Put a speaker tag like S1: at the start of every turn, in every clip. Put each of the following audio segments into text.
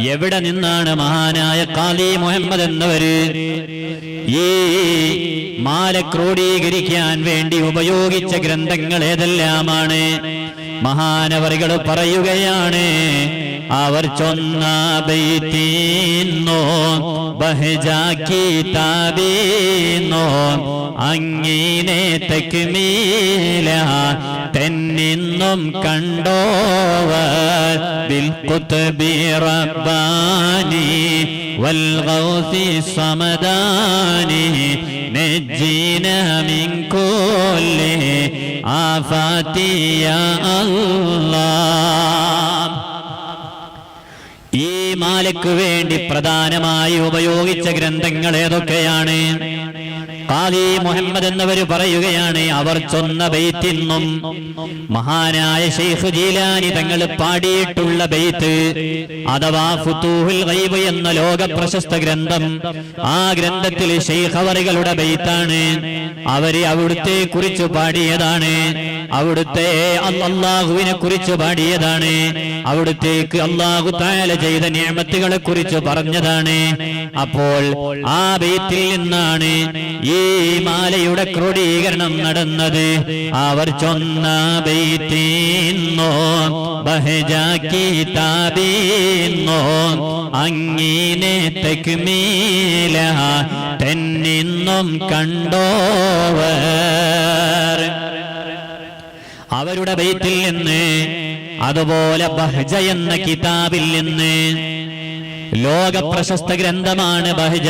S1: എവിടെ നിന്നാണ് മഹാനായ കാലി മുഹമ്മദ് എന്നവര്? ഈ മാല ക്രോഡീകരിക്കാൻ വേണ്ടി ഉപയോഗിച്ച ഗ്രന്ഥങ്ങൾ ഏതെല്ലാമാണ്? മഹാനവറികൾ പറയുകയാണ് അവർ ചൊന്നോ ബഹജാക്കി താബീന്നോ അങ്ങിനെ തെക്കുമീല തെന്നിന്നും കണ്ടോവർ ബിൽകുത്ബി റബ്ബാനി والغوث الصمداني نجينا من كل آفات يا الله ഈ മാലയ്ക്ക് വേണ്ടി പ്രധാനമായി ഉപയോഗിച്ച ഗ്രന്ഥങ്ങൾ ഏതൊക്കെയാണ് ഖാദി മുഹമ്മദ് എന്നവര് പറയുകയാണ് അവർ ചൊന്ന ബെയ്ത്തിന്നും മഹാനായ ഷെയ്ഖ് ജീലാനി തങ്ങൾ പാടിയിട്ടുള്ള ബെയ്ത്ത് അഥവാ ഫുത്തൂഹുൽ ഗൈബ് എന്ന ലോക പ്രശസ്ത ഗ്രന്ഥം ആ ഗ്രന്ഥത്തിൽ ഷെയ്ഖ് അവറുകളുടെ ബെയ്ത്താണ്. അവർ അവിടുത്തെ കുറിച്ച് പാടിയതാണ്. അവിടുത്തെ അള്ളാഹുവിനെ കുറിച്ച് പാടിയതാണ്. അവിടുത്തേക്ക് അള്ളാഹു താല ചെയ്ത നിയമത്തുകളെ കുറിച്ച് പറഞ്ഞതാണ്. അപ്പോൾ ആ ബെയ്ത്തിൽ നിന്നാണ് ഈ മാലയുടെ ക്രോഡീകരണം നടന്നത്. അവർ ചൊന്ന ബെയ്ത്തീന്നോ ബഹജാക്കി താബീന്നോ അങ്ങിനെ തെക്കുമീല തെന്നിന്നും കണ്ടോവർ. അവരുടെ ബൈത്തിൽ നിന്ന് അതുപോലെ ബഹജ എന്ന കിതാബിൽ നിന്ന്. ലോക പ്രശസ്ത ഗ്രന്ഥമാണ് ബഹജ.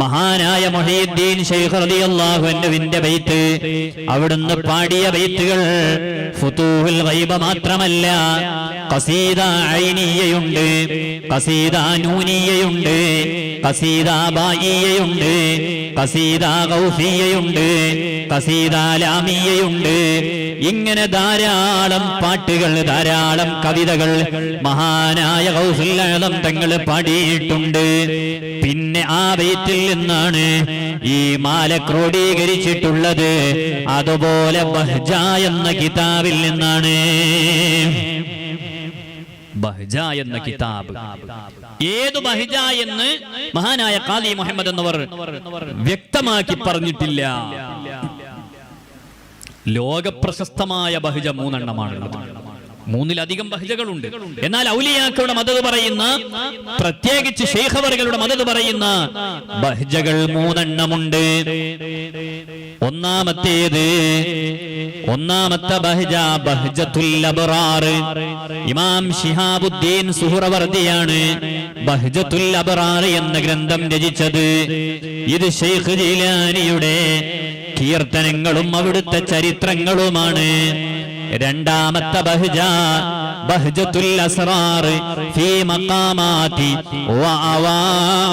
S1: മഹാനായ മൊഹീദ്ദീൻ ഷെയ്ഖ് റളിയല്ലാഹു അൻഹുവിന്റെ ബൈത്ത്. അവിടുന്ന് പാടിയ ബൈത്തുകൾ ഫുതൂഹുൽ ഗൈബ മാത്രമല്ല. ഖസീദ ഐനിയയുണ്ട് കസീദ നൂനിയയുണ്ട് കസീദ ബായിയയുണ്ട് കസീദ ഗൗഫിയയുണ്ട് കസീദ ലാമിയയുണ്ട്. ഇങ്ങനെ ധാരാളം പാട്ടുകൾ ധാരാളം കവിതകൾ മഹാനായ ആലം തങ്ങൾ പാടിയിട്ടുണ്ട്. പിന്നെ ആ വെയ്റ്റിൽ നിന്നാണ് ഈ മാല ക്രോഡീകരിച്ചിട്ടുള്ളത്. അതുപോലെ ബഹ്ജ എന്ന കിതാബിൽ നിന്നാണ്. ബഹ്ജ എന്ന കിതാബ്. ഏതു ബഹ്ജ എന്ന് മഹാനായ കാലി മുഹമ്മദ് എന്നവർ വ്യക്തമാക്കി പറഞ്ഞിട്ടില്ല. ലോകപ്രശസ്തമായ ബഹ്ജ മൂന്നെണ്ണമാണുള്ളത്. മൂന്നിലധികം ബഹജകളുണ്ട്. എന്നാൽ ഔലിയാക്കളുടെ മതത് പറയുന്ന പ്രത്യേകിച്ച് ശേഖവറികളുടെ മതത് പറയുന്ന ബഹജകൾ മൂന്നെണ്ണമുണ്ട്. ഒന്നാമത്തേത് ഒന്നാമത്തെ ബഹജ ബഹജത്തുൽ അബ്റാർ. ഇമാം ശിഹാബുദ്ദീൻ സുഹറവർദിയാണ് ബഹജത്തുൽ അബ്റാർ എന്ന ഗ്രന്ഥം രചിച്ചത്. ഇത് ഷെയ്ഖ് ജീലാനിയുടെ കീർത്തനങ്ങളും അവിടുത്തെ ചരിത്രങ്ങളുമാണ്. രണ്ടാമത്തെ ബഹ്ജ ബഹ്ജത്തുൽ അസ്റാർ ഫീ മഖാമാതി വഅവാ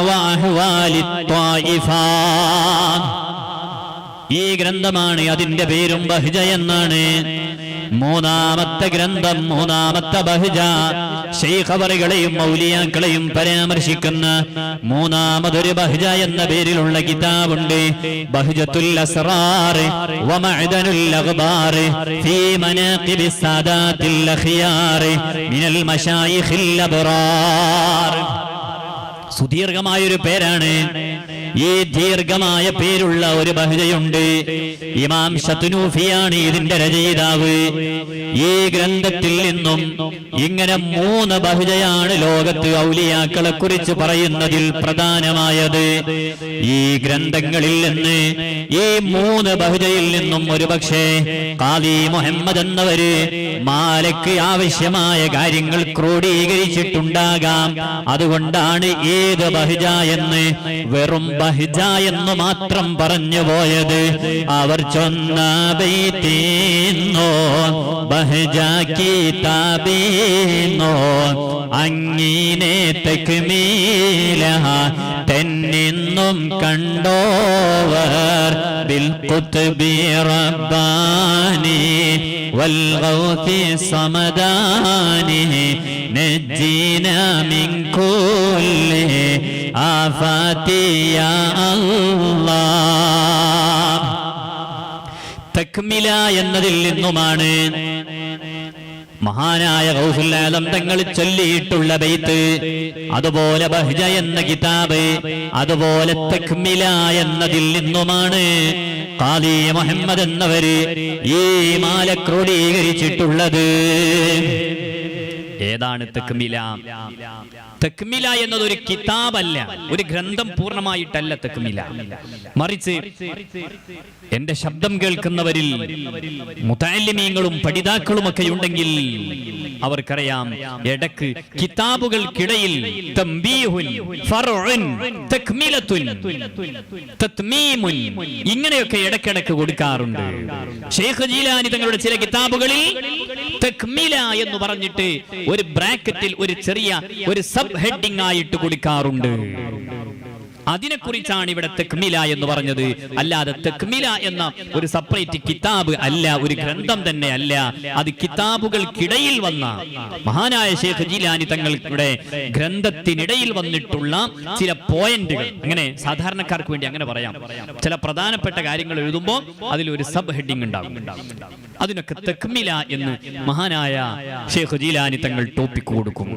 S1: വഅഹ്വാലി ത്വായിഫ ഈ ഗ്രന്ഥമാണ് അതിന്റെ പേരും ബഹ്ജ എന്നാണ് മൂന്നാമത്തെ ഗ്രന്ഥം മൂന്നാമത്തെ ബഹ്ജ. ശൈഖവറികളെയും മൗലിയാക്കളെയും പരാമർശിക്കുന്ന മൂന്നാമതൊരു ബഹ്ജ എന്ന പേരിലുള്ള കിതാബുണ്ട്. ബഹ്ജത്തുൽ ഫീ മനാഖിബി മിനൽ മശായിഖിൽ സുദീർഘമായൊരു പേരാണ്. ഈ ദീർഘമായ പേരുള്ള ഒരു ബഹജയുണ്ട്. ഇമാം ശത്തുനൂഫിയാണ് ഇതിന്റെ രചയിതാവ്. ഈ ഗ്രന്ഥത്തിൽ നിന്നും ഇങ്ങനെ മൂന്ന് ബഹുജയാണ് ലോകത്ത് ഔലിയാക്കളെ കുറിച്ച് പറയുന്നതിൽ പ്രധാനമായത്. ഈ ഗ്രന്ഥങ്ങളിൽ നിന്ന് ഈ മൂന്ന് ബഹുജയിൽ നിന്നും ഒരുപക്ഷെ കാലി മുഹമ്മദ് എന്നവര് മാലയ്ക്ക് ആവശ്യമായ കാര്യങ്ങൾ ക്രോഡീകരിച്ചിട്ടുണ്ടാകാം. അതുകൊണ്ടാണ് ഏത് ബഹുജ എന്ന് വെറും ബഹ്ജ എന്ന് മാത്രം പറഞ്ഞു പോയത്. അവർ ചൊന്ന ബൈത്തീന്നോ ബഹ്ജ അങ്ങീനെ തെക്ക് തെക്കുമീല തെന്നിന്നും കണ്ടോവർ. ബിൽ കുത്ബി റബ്ബാനി والغوث صمدانه نجينا من كل آفات يا الله തക്മില എന്നതിൽ നിന്നുമാണ് മഹാനായ ഗൗസുല്ലാദം തങ്ങൾ ചൊല്ലിയിട്ടുള്ള ബെയ്ത്ത് അതുപോലെ ബഹ്ജ എന്ന കിതാബ് അതുപോലെ തെക്മില എന്നതിൽ നിന്നുമാണ് ഖാദി മുഹമ്മദ് എന്നവര് ഈ മാല ക്രോഡീകരിച്ചിട്ടുള്ളത്. ഏതാണ് തെക്മില തെക്മില എന്നത് ഒരു കിതാബല്ല. ഒരു ഗ്രന്ഥം പൂർണമായിട്ടല്ല തെക്മില. മറിച്ച് എന്റെ ശബ്ദം കേൾക്കുന്നവരിൽ മുതാലിമീങ്ങളും പഠിതാക്കളും ഒക്കെ ഉണ്ടെങ്കിൽ അവർക്കറിയാം ഇടയ്ക്ക് കിതാബുകൾക്കിടയിൽ ഇങ്ങനെയൊക്കെ ഇടക്കിടക്ക് കൊടുക്കാറുണ്ട്. ഷെയ്ഖ് ജീലാനി തങ്ങളുടെ ചില കിതാബുകളിൽ എന്ന് പറഞ്ഞിട്ട് ഒരു ബ്രാക്കറ്റിൽ ഒരു ചെറിയ ഒരു സബ് ഹെഡിംഗ് ആയിട്ട് കൊടുക്കാറുണ്ട്. അതിനെക്കുറിച്ചാണ് ഇവിടെ തെക്മില എന്ന് പറഞ്ഞത്. അല്ലാതെ തെക്മില എന്ന ഒരു സെപ്പറേറ്റ് കിതാബ് അല്ല ഒരു ഗ്രന്ഥം തന്നെ അല്ല. അത് കിതാബുകൾക്കിടയിൽ വന്ന മഹാനായ ഷേഖ് ജിലാനി തങ്ങളുടെ ഗ്രന്ഥത്തിനിടയിൽ വന്നിട്ടുള്ള ചില പോയിന്റുകൾ. അങ്ങനെ സാധാരണക്കാർക്ക് വേണ്ടി അങ്ങനെ പറയാം. ചില പ്രധാനപ്പെട്ട കാര്യങ്ങൾ എഴുതുമ്പോൾ അതിലൊരു സബ് ഹെഡിങ് ഉണ്ടാകും. അതിനൊക്കെ തെക്മില എന്ന് മഹാനായ ഷേഖ് ജിലാനി തങ്ങൾ ടോപ്പിക് കൊടുക്കും.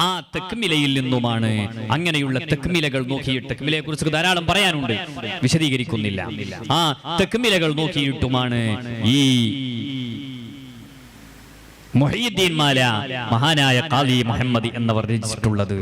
S1: ആ തെക്കുമിലയിൽ നിന്നുമാണ്. അങ്ങനെയുള്ള തെക്കുമിലകൾ നോക്കിയിട്ട് തെക്കുമിലയെ കുറിച്ച് ധാരാളം പറയാനുണ്ട്. വിശദീകരിക്കുന്നില്ല. ആ തെക്കുമിലകൾ നോക്കിയിട്ടുമാണ് ഈ മൊഹീദ്ദീൻ മാല മഹാനായ കാലി മുഹമ്മദ് എന്നവർ രചിച്ചിട്ടുള്ളത്